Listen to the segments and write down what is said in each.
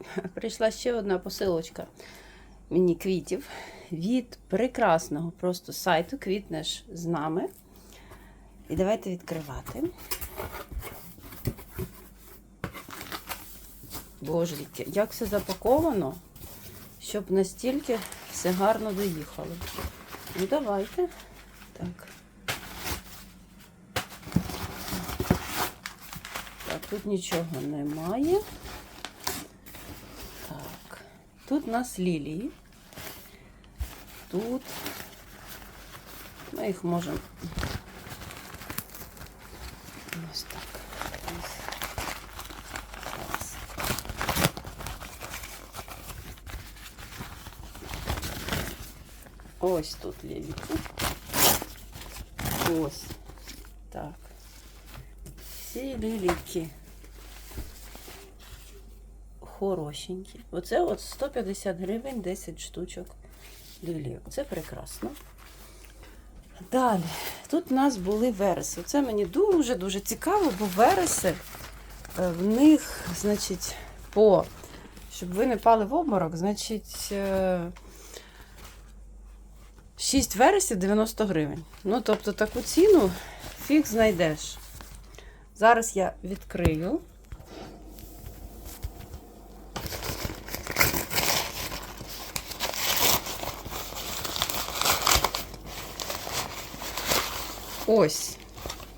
прийшла ще одна посилочка мені квітів від прекрасного просто сайту Квітнеш з нами. І давайте відкривати. Боже, як все запаковано, щоб настільки все гарно доїхало. Ну, давайте. Так. Так, тут нічого немає. Так. Тут у нас лілії. Тут ми їх можемо. Ось так. Ось. Зараз. Ось тут ліліки. Ось. Так. Всі ліліки. Хорошенькі. Оце от 150 гривень 10 штучок лілії. Це прекрасно. Далі, тут у нас були вереси. Це мені дуже-дуже цікаво, бо вереси е, в них, значить, по, щоб ви не пали в обморок, значить, е, 6 вересів 90 гривень. Ну, тобто таку ціну фіг знайдеш. Зараз я відкрию. Ось.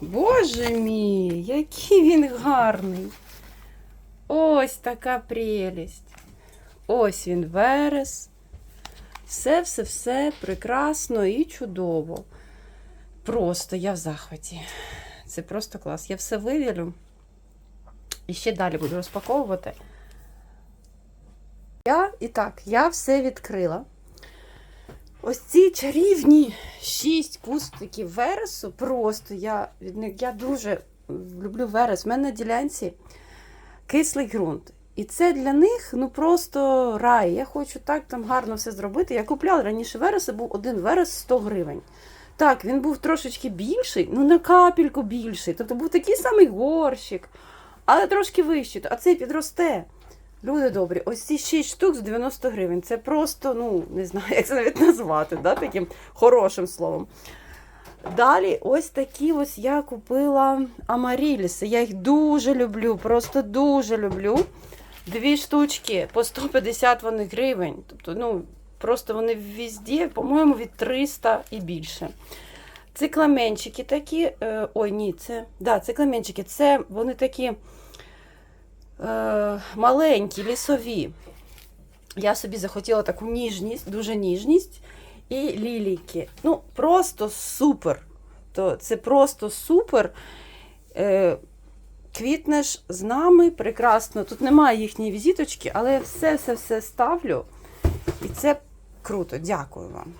Боже мій, який він гарний. Ось така прелість. Ось він верес. Все-все-все прекрасно і чудово. Просто я в захваті. Це просто клас. Я все вивірю. І ще далі буду розпаковувати. Я і так, я все відкрила. Ось ці чарівні шість кустиків вересу. Просто я від них я дуже люблю верес. У мене на ділянці кислий ґрунт. І це для них ну просто рай. Я хочу так там гарно все зробити. Я купляла раніше вереса, був один верес 100 гривень. Так, він був трошечки більший, ну на капельку більший. Тобто був такий самий горщик, але трошки вищий. А цей підросте. Люди добрі, ось ці 6 штук з 90 гривень. Це просто, ну, не знаю, як це навіть назвати, да, таким хорошим словом. Далі, ось такі ось я купила амаріліси. Я їх дуже люблю, просто дуже люблю. Дві штучки по 150 вони гривень. Тобто, ну, просто вони везде, по-моєму, від 300 і більше. Цикламенчики такі. Е, ой, ні, це. Да, цикламенчики, це вони такі е, маленькі, лісові. Я собі захотіла таку ніжність, дуже ніжність. І лілійки. Ну, просто супер. То це просто супер. Е, квітнеш з нами прекрасно. Тут немає їхньої візиточки, але я все-все-все ставлю. І це круто. Дякую вам.